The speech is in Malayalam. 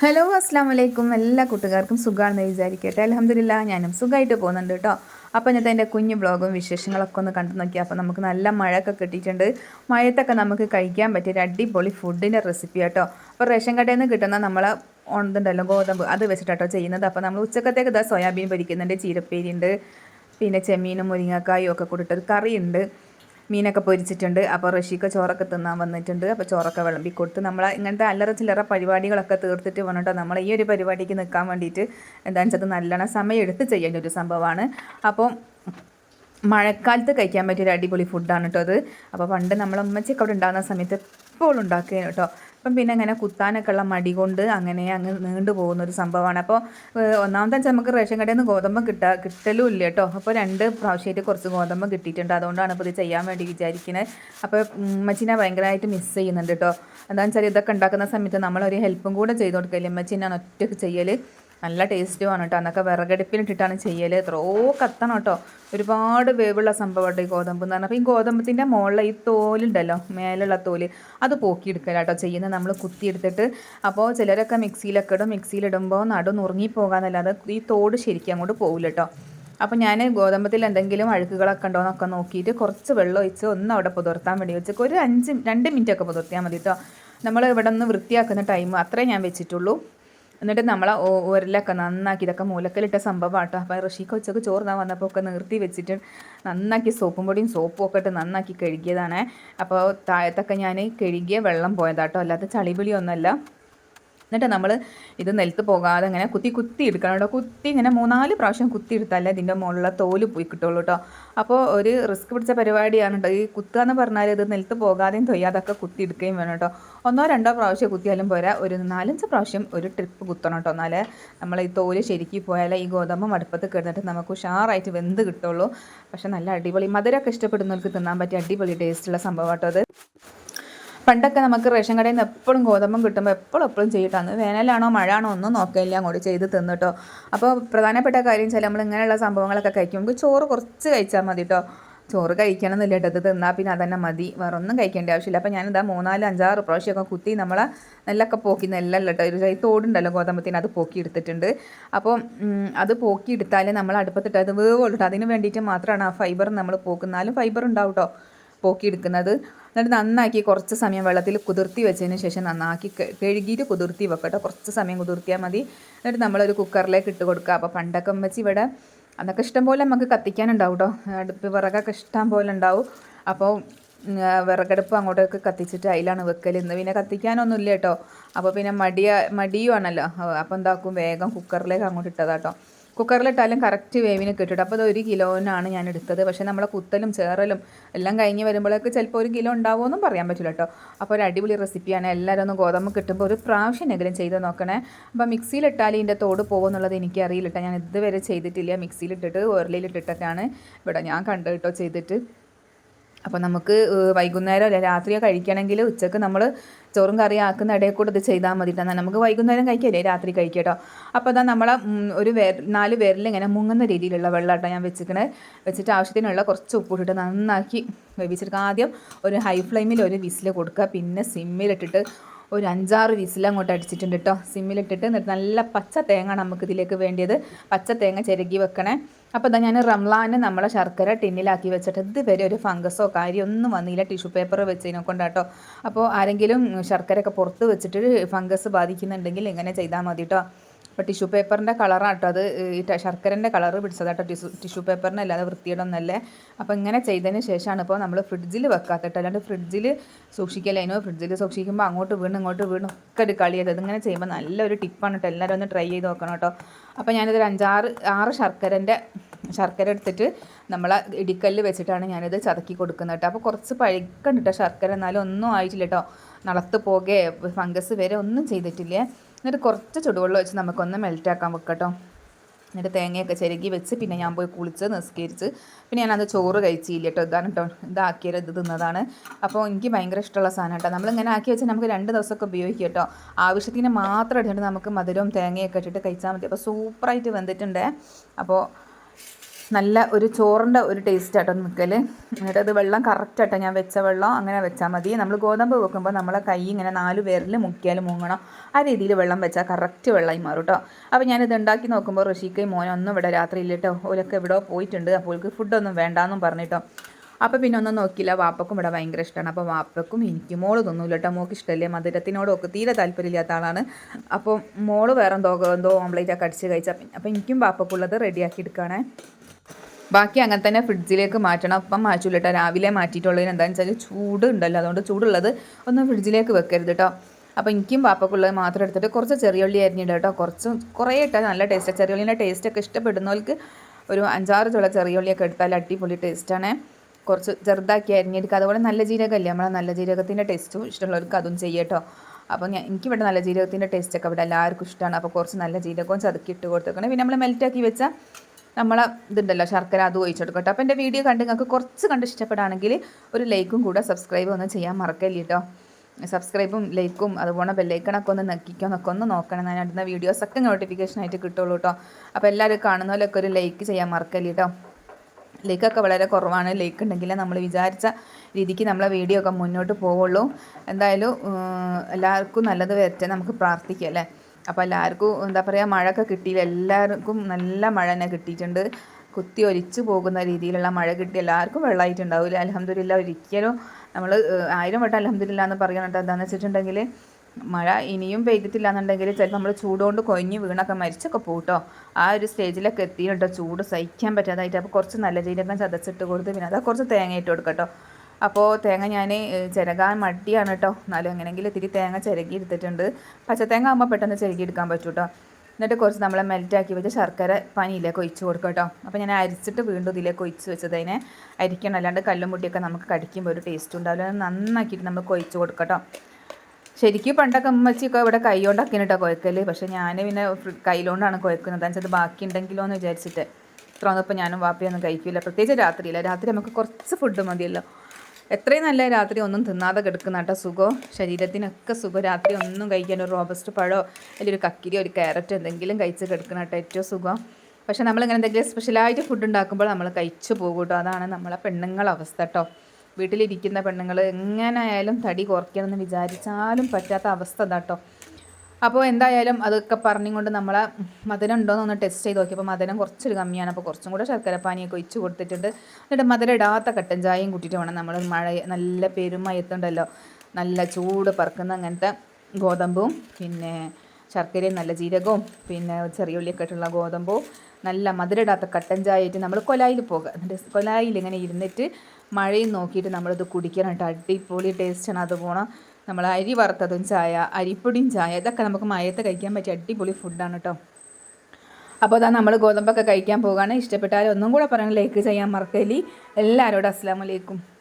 ഹലോ അസ്സാം വലൈക്കും എല്ലാ കൂട്ടുകാർക്കും സുഖമാണെന്ന് വിചാരിക്കട്ടെ. അലഹമില്ല ഞാനും സുഖമായിട്ട് പോകുന്നുണ്ട് കേട്ടോ. അപ്പോൾ ഞാൻ എന്റെ കുഞ്ഞു ബ്ലോഗും വിശേഷങ്ങളൊക്കെ ഒന്ന് കണ്ടു നോക്കി അപ്പോൾ നമുക്ക് നല്ല മഴയൊക്കെ കിട്ടിയിട്ടുണ്ട്. മഴയത്തൊക്കെ നമുക്ക് കഴിക്കാൻ പറ്റിയ ഒരു അടിപൊളി ഫുഡിന്റെ റെസിപ്പി കേട്ടോ അപ്പോൾ റേഷൻ കടയിൽ നിന്ന് കിട്ടുന്ന നമ്മളെ ഉണ്ടല്ലോ ഗോതമ്പ് അത് വെച്ചിട്ടാട്ടോ ചെയ്യുന്നത്. അപ്പോൾ നമ്മൾ ഉച്ചക്കത്തേക്ക് ഇതാ സോയാബീൻ പൊരിക്കുന്നുണ്ട് ചീരപ്പേരിയുണ്ട് പിന്നെ ചെമ്മീനും മുരിങ്ങക്കായും ഒക്കെ കൂടിയിട്ടൊരു കറിയുണ്ട്. മീനൊക്കെ പൊരിച്ചിട്ടുണ്ട്. അപ്പോൾ റഷീക്ക ചോറൊക്കെ തിന്നാൻ വന്നിട്ടുണ്ട്. അപ്പോൾ ചോറൊക്കെ വിളമ്പി കൊടുത്ത് നമ്മൾ ഇങ്ങനത്തെ അല്ലറ ചില്ലറ പരിപാടികളൊക്കെ തീർത്തിട്ട് വന്നിട്ടോ നമ്മൾ ഈ ഒരു പരിപാടിക്ക് നിൽക്കാൻ വേണ്ടിയിട്ട് എന്താണെന്ന് വെച്ചാൽ നല്ലോണം സമയം എടുത്ത് ചെയ്യേണ്ട ഒരു സംഭവമാണ്. അപ്പം മഴക്കാലത്ത് കഴിക്കാൻ പറ്റിയൊരു അടിപൊളി ഫുഡാണ് കേട്ടോ അത്. അപ്പോൾ പണ്ട് നമ്മൾ ഉമ്മച്ചൊക്കെ അവിടെ ഉണ്ടാകുന്ന സമയത്ത് എപ്പോഴും ഉണ്ടാക്കുകയാണ് കേട്ടോ അപ്പം പിന്നെ അങ്ങനെ കുത്താനൊക്കെ ഉള്ള മടി കൊണ്ട് അങ്ങനെ അങ്ങ് നീണ്ടു പോകുന്ന ഒരു സംഭവമാണ്. അപ്പോൾ ഒന്നാമത്തെ നമുക്ക് റേഷൻ കടയിൽ നിന്ന് ഗോതമ്പ് കിട്ടുക കിട്ടലും ഇല്ല കേട്ടോ. അപ്പോൾ രണ്ട് പ്രാവശ്യമായിട്ട് കുറച്ച് ഗോതമ്പ് കിട്ടിയിട്ടുണ്ട്. അതുകൊണ്ടാണ് ഇപ്പോൾ ഇത് ചെയ്യാൻ വേണ്ടി വിചാരിക്കുന്നത് അപ്പോൾ ഉമ്മച്ചിനെ ഭയങ്കരമായിട്ട് മിസ് ചെയ്യുന്നുണ്ട് കേട്ടോ. എന്താണെന്ന് വെച്ചാൽ ഇതൊക്കെ ഉണ്ടാക്കുന്ന സമയത്ത് നമ്മളൊരു ഹെൽപ്പും കൂടെ ചെയ്ത് കൊടുക്കില്ല? ഉമ്മച്ചിനാണ് ഒറ്റയ്ക്ക് ചെയ്യൽ നല്ല ടേസ്റ്റുമാണ് കേട്ടോ എന്നൊക്കെ വിറകടുപ്പിലിട്ടിട്ടാണ് ചെയ്യൽ എത്രയോ കത്തണം കേട്ടോ ഒരുപാട് വേവുള്ള സംഭവമായിട്ട് ഈ ഗോതമ്പ് എന്ന് പറഞ്ഞാൽ അപ്പോൾ ഈ ഗോതമ്പത്തിന്റെ മുകളിൽ ഈ തോലുണ്ടല്ലോ മേലുള്ള തോൽ അത് പോക്കിയെടുക്കല കേട്ടോ ചെയ്യുന്നത്. നമ്മൾ കുത്തിയെടുത്തിട്ട് അപ്പോൾ ചിലരൊക്കെ മിക്സിയിലൊക്കെ ഇടും. മിക്സിയിലിടുമ്പോൾ നടു നുറുങ്ങി പോകാന്നല്ലാതെ ഈ തോട് ശരിക്കും അങ്ങോട്ട് പോകില്ല കേട്ടോ അപ്പോൾ ഞാൻ ഗോതമ്പത്തിൽ എന്തെങ്കിലും അഴുക്കുകളൊക്കെ ഉണ്ടോ എന്നൊക്കെ നോക്കിയിട്ട് കുറച്ച് വെള്ളം ഒഴിച്ച് ഒന്ന് അവിടെ പുതിർത്താൻ വേണ്ടി വെച്ചേക്ക് ഒരു അഞ്ച് രണ്ട് മിനിറ്റൊക്കെ പുതിർത്തിയാൽ മതി കേട്ടോ നമ്മൾ ഇവിടെ നിന്ന് വൃത്തിയാക്കുന്ന ടൈം അത്രേ ഞാൻ വെച്ചിട്ടുള്ളൂ. എന്നിട്ട് നമ്മളെ ഉരലൊക്കെ നന്നാക്കി ഇതൊക്കെ മൂലക്കലിട്ട സംഭവം കേട്ടോ അപ്പോൾ ഋഷിക്ക് ഉച്ചയ്ക്ക് ചോറ് ഞാൻ വന്നപ്പോൾ ഒക്കെ നിർത്തി വെച്ചിട്ട് നന്നാക്കി സോപ്പും പൊടിയും സോപ്പും ഒക്കെ ഇട്ട് നന്നാക്കി കഴുകിയതാണ്. അപ്പോൾ താഴത്തൊക്കെ ഞാൻ കഴുകിയ വെള്ളം പോയതാട്ടോ. അല്ലാതെ ചളിപിളിയൊന്നുമല്ല എന്നിട്ട് നമ്മൾ ഇത് നിലത്ത് പോകാതെ ഇങ്ങനെ കുത്തി കുത്തി എടുക്കണം കേട്ടോ. കുത്തി ഇങ്ങനെ മൂന്നാൽ പ്രാവശ്യം കുത്തി എടുത്താലേ ഇതിന്റെ മുകളിലെ തോൽ പോയി കിട്ടുള്ളൂ കേട്ടോ. അപ്പോൾ ഒരു റിസ്ക് പിടിച്ച പരിപാടിയാണ് കേട്ടോ. ഈ കുത്തുക എന്ന് പറഞ്ഞാൽ ഇത് നിലത്ത് പോകാതെയും തൊയ്യാതൊക്കെ കുത്തി എടുക്കുകയും വേണം കേട്ടോ. ഒന്നോ രണ്ടോ പ്രാവശ്യം കുത്തിയാലും പോരാ. ഒരു നാലഞ്ച് പ്രാവശ്യം ഒരു ട്രിപ്പ് കുത്തണം കേട്ടോ. എന്നാലേ നമ്മൾ ഈ തോൽ ശരിക്കും പോയാലേ ഈ ഗോതമ്പ് മടുപ്പത്ത് കിടന്നിട്ട് നമുക്ക് ഉഷാറായിട്ട് വെന്ത് കിട്ടുള്ളൂ. പക്ഷേ നല്ല അടിപൊളി. മധുരമൊക്കെ ഇഷ്ടപ്പെടുന്നവർക്ക് തിന്നാൻ പറ്റിയ അടിപൊളി ടേസ്റ്റുള്ള സംഭവം കേട്ടോ അത്. പണ്ടൊക്കെ നമുക്ക് റേഷൻ കടയിൽ നിന്ന് എപ്പോഴും ഗോതമ്പം കിട്ടുമ്പോൾ എപ്പോഴും എപ്പോഴും ചെയ്തിട്ടാണ് വേനലാണോ മഴയാണോ ഒന്നും നോക്കില്ല. അങ്ങോട്ട് ചെയ്ത് തിന്നിട്ടോ അപ്പോൾ പ്രധാനപ്പെട്ട കാര്യം വെച്ചാൽ നമ്മൾ ഇങ്ങനെയുള്ള സംഭവങ്ങളൊക്കെ കഴിക്കും. നമുക്ക് ചോറ് കുറച്ച് കഴിച്ചാൽ മതി കേട്ടോ ചോറ് കഴിക്കണം എന്നില്ല കേട്ടോ തിന്നാൽ പിന്നെ അതന്നെ മതി. വേറെ ഒന്നും കഴിക്കേണ്ട ആവശ്യമില്ല. അപ്പോൾ ഞാനിതാ മൂന്നാൽ അഞ്ചാറ് പ്രാവശ്യമൊക്കെ കുത്തി നമ്മളെ നെല്ലൊക്കെ പോക്കി നെല്ലല്ല കേട്ടോ ഒരു തോടുണ്ടല്ലോ ഗോതമ്പത്തിന് അത് പോക്കി എടുത്തിട്ടുണ്ട്. അപ്പോൾ അത് പോക്കി എടുത്താൽ നമ്മൾ അടുപ്പത്തിട്ട് അത് വേവുള്ളൂ അതിന് വേണ്ടിയിട്ട് മാത്രമാണ് ആ ഫൈബർ നമ്മൾ പോക്കുന്നാലും ഫൈബർ ഉണ്ടാവും കേട്ടോ പോക്കിയെടുക്കുന്നത്. എന്നിട്ട് നന്നാക്കി കുറച്ച് സമയം വെള്ളത്തിൽ കുതിർത്തി വെച്ചതിന് ശേഷം നന്നാക്കി കഴുകിയിട്ട് കുതിർത്തി വെക്കട്ടെ. കുറച്ച് സമയം കുതിർത്തിയാൽ മതി. എന്നിട്ട് നമ്മളൊരു കുക്കറിലേക്ക് ഇട്ട് കൊടുക്കുക. അപ്പോൾ പണ്ടൊക്കെ വെച്ച് ഇവിടെ അതൊക്കെ ഇഷ്ടം പോലെ നമുക്ക് കത്തിക്കാനുണ്ടാവും കേട്ടോ അടുപ്പ് വിറകൊക്കെ ഇഷ്ടം പോലെ ഉണ്ടാവും. അപ്പോൾ വിറകടുപ്പ് അങ്ങോട്ടൊക്കെ കത്തിച്ചിട്ട് അതിലാണ് വെക്കൽ ഇന്ന് പിന്നെ കത്തിക്കാനൊന്നും ഇല്ല കേട്ടോ അപ്പോൾ പിന്നെ മടിയ മടിയുമാണല്ലോ. അപ്പോൾ എന്താക്കും വേഗം കുക്കറിലേക്ക് അങ്ങോട്ട് ഇട്ടതാട്ടോ കുക്കറിലിട്ടാലും കറക്റ്റ് വേവിന് കിട്ടിയിട്ട് അപ്പോൾ അത് ഒരു കിലോനാണ് ഞാൻ എടുത്തത്. പക്ഷേ നമ്മളെ കുത്തലും ചേറലും എല്ലാം കഴിഞ്ഞ് വരുമ്പോഴേക്ക് ചിലപ്പോൾ ഒരു കിലോ ഉണ്ടാവുമെന്നും പറയാൻ പറ്റില്ല കേട്ടോ. അപ്പോൾ ഒരു അടിപൊളി റെസിപ്പിയാണ്. എല്ലാവരും ഒന്ന് ഗോതമ്പ് കിട്ടുമ്പോൾ ഒരു പ്രാവശ്യമെങ്കിലും ചെയ്ത് നോക്കണേ. അപ്പോൾ മിക്സിയിലിട്ടാൽ ഇതിന്റെ തോട് പോകുമെന്നുള്ളത് എനിക്ക് അറിയില്ല കേട്ടോ. ഞാൻ ഇതുവരെ ചെയ്തിട്ടില്ല. മിക്സിയിലിട്ടിട്ട് ഉരലിലിട്ടിട്ടൊക്കെയാണ് ഇവിടെ ഞാൻ കണ്ടു കേട്ടോ ചെയ്തിട്ട്. അപ്പോൾ നമുക്ക് വൈകുന്നേരം അല്ലെ രാത്രിയോ കഴിക്കണമെങ്കിൽ ഉച്ചയ്ക്ക് നമ്മൾ ചോറും കറി ആക്കുന്ന ഇടയിൽ കൂടെ ഇത് ചെയ്താൽ മതി എന്നാൽ നമുക്ക് വൈകുന്നേരം കഴിക്കല്ലേ രാത്രി കഴിക്കട്ടോ അപ്പോൾ അതാ നമ്മളെ ഒരു വേർ നാല് പേരിൽ ഇങ്ങനെ മുങ്ങുന്ന രീതിയിലുള്ള വെള്ളമാട്ടോ ഞാൻ വെച്ചിക്കണേ വെച്ചിട്ട് ആവശ്യത്തിനുള്ള കുറച്ച് ഉപ്പിട്ടിട്ട് നന്നാക്കി വേവിച്ചെടുക്കുക. ആദ്യം ഒരു ഹൈ ഫ്ലെയിമിൽ ഒരു വിസിൽ കൊടുക്കുക. പിന്നെ സിമ്മിലിട്ടിട്ട് ഒരു അഞ്ചാറ് വിസിൽ അങ്ങോട്ട് അടിച്ചിട്ടുണ്ട് കേട്ടോ. സിമ്മിലിട്ടിട്ട് നല്ല പച്ച തേങ്ങ നമുക്ക് ഇതിലേക്ക് വേണ്ടിയത്. പച്ച തേങ്ങ ചിരകി വെക്കണേ. അപ്പോൾ ഇതാ ഞാൻ റംലാന് നമ്മളെ ശർക്കര ടിന്നിലാക്കി വെച്ചിട്ട് ഇതുവരെ ഒരു ഫംഗസോ കാര്യം ഒന്നും വന്നില്ല. ടിഷ്യൂ പേപ്പർ വെച്ചതിനെ കൊണ്ടാട്ടോ. അപ്പോൾ ആരെങ്കിലും ശർക്കരയൊക്കെ പുറത്ത് വെച്ചിട്ട് ഫംഗസ് ബാധിക്കുന്നുണ്ടെങ്കിൽ ഇങ്ങനെ ചെയ്താൽ മതി കേട്ടോ അപ്പോൾ ടിഷ്യൂ പേപ്പറിന്റെ കളറാണ് കേട്ടോ അത്. ഈ ശർക്കരന്റെ കളറ് പിടിച്ചതാട്ടോ ടിഷ്യൂ ടിഷ്യൂ പേപ്പറിന് അല്ലാതെ വൃത്തിയിടൊന്നല്ലേ അപ്പോൾ ഇങ്ങനെ ചെയ്തതിന് ശേഷമാണ് ഇപ്പോൾ നമ്മൾ ഫ്രിഡ്ജിൽ വെക്കാത്തിട്ട് അല്ലാണ്ട് ഫ്രിഡ്ജിൽ സൂക്ഷിക്കലേനോ ഫ്രിഡ്ജിൽ സൂക്ഷിക്കുമ്പോൾ അങ്ങോട്ട് വീണ് ഇങ്ങോട്ട് വീണ് ഒക്കെ ഒരു കളിയത് ഇതിങ്ങനെ ചെയ്യുമ്പോൾ നല്ലൊരു ടിപ്പാണ് കേട്ടോ. എല്ലാവരും ഒന്ന് ട്രൈ ചെയ്ത് നോക്കണം കേട്ടോ. അപ്പോൾ ഞാനിതൊരു അഞ്ചാറ് ആറ് ശർക്കരന്റെ ശർക്കര എടുത്തിട്ട് നമ്മൾ ഇടിക്കല്ല് വെച്ചിട്ടാണ് ഞാനിത് ചതക്കി കൊടുക്കുന്നത് കേട്ടോ. അപ്പോൾ കുറച്ച് പഴുക്കണ്ട് കേട്ടോ ശർക്കര. എന്നാലും ഒന്നും ആയിട്ടില്ല കേട്ടോ. നടത്തു പോകെ ഫംഗസ് വരെ ഒന്നും ചെയ്തിട്ടില്ലേ. എന്നിട്ട് കുറച്ച് ചുടുവെള്ളം വെച്ച് നമുക്കൊന്ന് മെൽറ്റ് ആക്കാൻ വെക്കട്ടോ. എന്നിട്ട് തേങ്ങയൊക്കെ ചിരകി വെച്ച് പിന്നെ ഞാൻ പോയി കുളിച്ച് നിസ്കരിച്ച് പിന്നെ ഞാനത് ചോറ് കഴിച്ചില്ല കേട്ടോ. ഇതാണ് കേട്ടോ ഇതാക്കിയത് ഇത് തിന്നതാണ്. അപ്പോൾ എനിക്ക് ഭയങ്കര ഇഷ്ടമുള്ള സാധനം കേട്ടോ നമ്മളിങ്ങനെ ആക്കി വെച്ചാൽ നമുക്ക് രണ്ട് ദിവസമൊക്കെ ഉപയോഗിക്കാം കേട്ടോ. ആവശ്യത്തിന് മാത്രം എടുത്തിട്ട് നമുക്ക് മധുരവും തേങ്ങയൊക്കെ ഇട്ടിട്ട് കഴിച്ചാൽ മതി. അപ്പോൾ സൂപ്പറായിട്ട് വെന്തിട്ടുണ്ട്. അപ്പോൾ നല്ല ഒരു ചോറിന്റെ ഒരു ടേസ്റ്റ് ആട്ടോ നിൽക്കൽ എന്നിട്ട് അത് വെള്ളം കറക്റ്റ് ആട്ടോ. ഞാൻ വെച്ച വെള്ളം അങ്ങനെ വെച്ചാൽ മതി. നമ്മൾ ഗോതമ്പ് വെക്കുമ്പോൾ നമ്മളെ കൈ ഇങ്ങനെ നാല് പേരിൽ മുക്കിയാൽ മുങ്ങണം. ആ രീതിയിൽ വെള്ളം വെച്ചാൽ കറക്റ്റ് വെള്ളമായി മാറും കേട്ടോ അപ്പോൾ ഞാനിത് ഉണ്ടാക്കി നോക്കുമ്പോൾ ഋഷിക്കയും മോനൊന്നും ഇവിടെ രാത്രിയിൽ കേട്ടോ ഓലൊക്കെ ഇവിടെ പോയിട്ടുണ്ട്. അപ്പോൾ ഫുഡൊന്നും വേണ്ടാന്നും പറഞ്ഞിട്ടോ. അപ്പോൾ പിന്നെ ഒന്നും നോക്കിയില്ല. വാപ്പക്കും ഇവിടെ ഭയങ്കര ഇഷ്ടമാണ് അപ്പോൾ വാപ്പക്കും എനിക്ക് മോൾ തോന്നൂല കേട്ടോ. മോൾക്ക് ഇഷ്ടമല്ലേ മധുരത്തിനോടൊക്കെ തീരെ താല്പര്യമില്ലാത്ത ആളാണ്. അപ്പോൾ മോൾ വേറെ എന്തോ എന്തോ ഓംലേറ്റ് ഒക്കെ അടിച്ച് കഴിച്ചാൽ അപ്പോൾ എനിക്കും വാപ്പക്കുള്ളത് റെഡിയാക്കി എടുക്കുകയാണേ ബാക്കി അങ്ങനെ തന്നെ ഫ്രിഡ്ജിലേക്ക് മാറ്റണം. അപ്പം മാറ്റൂല കേട്ടോ. രാവിലെ മാറ്റിയിട്ടുള്ളതിന് എന്താണെന്ന് വെച്ചാൽ ചൂട് ഉണ്ടല്ലോ. അതുകൊണ്ട് ചൂടുള്ളത് ഒന്ന് ഫ്രിഡ്ജിലേക്ക് വെക്കരുത് കേട്ടോ. അപ്പോൾ എനിക്കും പാപ്പക്കുള്ളത് മാത്രം എടുത്തിട്ട് കുറച്ച് ചെറിയുള്ളി അരിഞ്ഞിട്ട് കേട്ടോ. കുറച്ച് കുറേ ഇട്ടാൽ നല്ല ടേസ്റ്റാണ് ചെറിയുള്ളിന്റെ ടേസ്റ്റൊക്കെ ഇഷ്ടപ്പെടുന്നവർക്ക് ഒരു അഞ്ചാറ് ചുള ചെറിയുള്ളിയൊക്കെ എടുത്താൽ അടിപൊളി ടേസ്റ്റാണ് കുറച്ച് ചെറുതാക്കി അരിഞ്ഞെടുക്കുക. അതുപോലെ നല്ല ജീരകമല്ലേ നമ്മളെ നല്ല ജീരകത്തിന്റെ ടേസ്റ്റും ഇഷ്ടമുള്ളവർക്ക് അതും ചെയ്യട്ടോ അപ്പോൾ ഞാൻ എനിക്കിവിടെ നല്ല ജീരകത്തിന്റെ ടേസ്റ്റൊക്കെ ഇവിടെ എല്ലാവർക്കും ഇഷ്ടമാണ്. അപ്പോൾ കുറച്ച് നല്ല ജീരകവും ചതുക്കി ഇട്ട് കൊടുത്തേക്കണം. പിന്നെ നമ്മൾ മെൽറ്റാക്കി വെച്ചാൽ നമ്മളെ ഇതുണ്ടല്ലോ ശർക്കര അത് ഒഴിച്ചെടുക്കട്ടെ അപ്പോൾ എന്റെ വീഡിയോ കണ്ട് നിങ്ങൾക്ക് കുറച്ച് കണ്ട് ഇഷ്ടപ്പെടുകയാണെങ്കിൽ ഒരു ലൈക്കും കൂടെ സബ്സ്ക്രൈബ് ഒന്നും ചെയ്യാൻ മറക്കല്ലേ കേട്ടോ. സബ്സ്ക്രൈബും ലൈക്കും അതുപോലെ ബെല്ലൈക്കണൊക്കെ ഒന്ന് നക്കിക്കോ എന്നൊക്കെ ഒന്ന് നോക്കണം. ഞാൻ അടുത്ത വീഡിയോസൊക്കെ നോട്ടിഫിക്കേഷൻ ആയിട്ട് കിട്ടുള്ളൂ കേട്ടോ. അപ്പോൾ എല്ലാവരും കാണുന്നതിലൊക്കെ ഒരു ലൈക്ക് ചെയ്യാൻ മറക്കല്ലേ കേട്ടോ. ലൈക്കൊക്കെ വളരെ കുറവാണ്. ലൈക്ക് ഉണ്ടെങ്കിൽ നമ്മൾ വിചാരിച്ച രീതിക്ക് നമ്മളെ വീഡിയോ ഒക്കെ മുന്നോട്ട് പോവുള്ളൂ. എന്തായാലും എല്ലാവർക്കും നല്ലത് വരട്ടെ നമുക്ക് പ്രാർത്ഥിക്കാം അല്ലേ? അപ്പോൾ എല്ലാവർക്കും എന്താ പറയുക മഴയൊക്കെ കിട്ടിയില്ല. എല്ലാവർക്കും നല്ല മഴ തന്നെ കിട്ടിയിട്ടുണ്ട്. കുത്തി ഒലിച്ചു പോകുന്ന രീതിയിലുള്ള മഴ കിട്ടി. എല്ലാവർക്കും വെള്ളമായിട്ടുണ്ടാവില്ല അലഹമ്മദില്ല ഒരിക്കലും നമ്മൾ ആയിരം വട്ടം അലഹമ്മദില്ല എന്ന് പറയണട്ടോ എന്താണെന്ന് വെച്ചിട്ടുണ്ടെങ്കിൽ മഴ ഇനിയും പെയ്തിട്ടില്ല എന്നുണ്ടെങ്കിൽ ചിലപ്പോൾ നമ്മൾ ചൂടുകൊണ്ട് കൊഞ്ഞ് വീണൊക്കെ മരിച്ചൊക്കെ പോട്ടോ ആ ഒരു സ്റ്റേജിലൊക്കെ എത്തിയിട്ടോ ചൂട് സഹിക്കാൻ പറ്റാതായിട്ട്. അപ്പോൾ കുറച്ച് നല്ല ജീരകം ചതച്ചിട്ട് കൊടുത്ത് പിന്നെ അതാ കുറച്ച് തേങ്ങ ഇട്ട് കൊടുക്കട്ടോ അപ്പോൾ തേങ്ങ ഞാൻ ചിരകാൻ മടിയാണ് കേട്ടോ എന്നാലും എങ്ങനെയെങ്കിലും ഇത്തിരി തേങ്ങ ചിരകി എടുത്തിട്ടുണ്ട്. പച്ചത്തേങ്ങ ആകുമ്പോൾ പെട്ടെന്ന് ചിരകി എടുക്കാൻ പറ്റും കേട്ടോ എന്നിട്ട് കുറച്ച് നമ്മളെ മെൽറ്റാക്കി വെച്ച് ശർക്കര പനിയിലേക്ക് ഒഴിച്ച് കൊടുക്കുക കേട്ടോ അപ്പോൾ ഞാൻ അരിച്ചിട്ട് വീണ്ടും ഇതിലേക്ക് ഒഴിച്ച് വെച്ചത് അതിനെ അരിക്കണം. അല്ലാണ്ട് കല്ലും മുട്ടിയൊക്കെ നമുക്ക് കടിക്കുമ്പോൾ ഒരു ടേസ്റ്റ് ഉണ്ടാവില്ല. നന്നാക്കിയിട്ട് നമുക്ക് ഒഴിച്ച് കൊടുക്കട്ടോ ശരിക്കും പണ്ടൊക്കെ അമ്മച്ചിയൊക്കെ ഇവിടെ കൈകൊണ്ടാക്കിന് കേട്ടോ കുഴക്കൽ പക്ഷേ ഞാൻ പിന്നെ കൈയിലോണ്ടാണ് കുഴക്കുന്നത് വെച്ചാൽ ബാക്കി ഉണ്ടെങ്കിലോ എന്ന് വിചാരിച്ചിട്ട്. ഇത്ര വന്നപ്പോൾ ഞാനും വാപ്പിയൊന്നും കഴിക്കില്ല പ്രത്യേകിച്ച് രാത്രിയില്ല. രാത്രി നമുക്ക് കുറച്ച് ഫുഡ് മതിയല്ലോ. എത്രയും നല്ല രാത്രി ഒന്നും തിന്നാതെ കിടക്കുന്ന കേട്ടോ സുഖം. ശരീരത്തിനൊക്കെ സുഖം. രാത്രി ഒന്നും കഴിക്കാൻ ഒരു റോബസ്റ്റ് പഴമോ അല്ലെങ്കിൽ ഒരു കക്കിരിയോ ഒരു ക്യാരറ്റോ എന്തെങ്കിലും കഴിച്ച് കിടക്കുന്ന കേട്ടോ ഏറ്റവും സുഖം. പക്ഷെ നമ്മളിങ്ങനെ എന്തെങ്കിലും സ്പെഷ്യലായിട്ട് ഫുഡ് ഉണ്ടാക്കുമ്പോൾ നമ്മൾ കഴിച്ചു പോകും കേട്ടോ അതാണ് നമ്മളെ പെണ്ണുങ്ങളവസ്ഥ കേട്ടോ വീട്ടിലിരിക്കുന്ന പെണ്ണുങ്ങൾ എങ്ങനെയായാലും തടി കുറയ്ക്കണമെന്ന് വിചാരിച്ചാലും പറ്റാത്ത അവസ്ഥ കേട്ടോ അപ്പോൾ എന്തായാലും അതൊക്കെ പറഞ്ഞുകൊണ്ട് നമ്മളെ മധുരം ഉണ്ടോയെന്ന് ഒന്ന് ടെസ്റ്റ് ചെയ്ത് നോക്കിയപ്പോൾ മധുരം കുറച്ചൊരു കമ്മിയാണ്. അപ്പോൾ കുറച്ചും കൂടെ ശർക്കരപ്പാനിയൊക്കെ ഒഴിച്ച് കൊടുത്തിട്ടുണ്ട്. എന്നിട്ട് മധുരം ഇടാത്ത കട്ടൻ ചായയും കൂട്ടിയിട്ട് വേണം നമ്മൾ മഴ നല്ല പെരുമയത്തുണ്ടല്ലോ നല്ല ചൂട് പറക്കുന്ന അങ്ങനത്തെ ഗോതമ്പും പിന്നെ ശർക്കരയും നല്ല ജീരകവും പിന്നെ ചെറിയ ഉള്ളിയൊക്കെ ഇട്ടുള്ള ഗോതമ്പും നല്ല മധുരമിടാത്ത കട്ടൻ ചായ ആയിട്ട് നമ്മൾ കൊലായിൽ പോകുക എന്നിട്ട് കൊലായിൽ ഇങ്ങനെ ഇരുന്നിട്ട് മഴയും നോക്കിയിട്ട് നമ്മളിത് കുടിക്കണം കേട്ടോ. അടിപൊളി ടേസ്റ്റാണ് അത് പോകണം നമ്മൾ അരി വറുത്തതും ചായ അരിപ്പൊടിയും ചായ ഇതൊക്കെ നമുക്ക് മയത്ത് കഴിക്കാൻ പറ്റിയ അടിപൊളി ഫുഡാണ് കേട്ടോ. അപ്പോൾ അതാ നമ്മൾ ഗോതമ്പൊക്കെ കഴിക്കാൻ പോകുകയാണ് ഇഷ്ടപ്പെട്ടാൽ ഒന്നും കൂടെ പറയണം ലൈക്ക് ചെയ്യാൻ മറക്കലി എല്ലാവരോടും അസ്സാം വലൈക്കും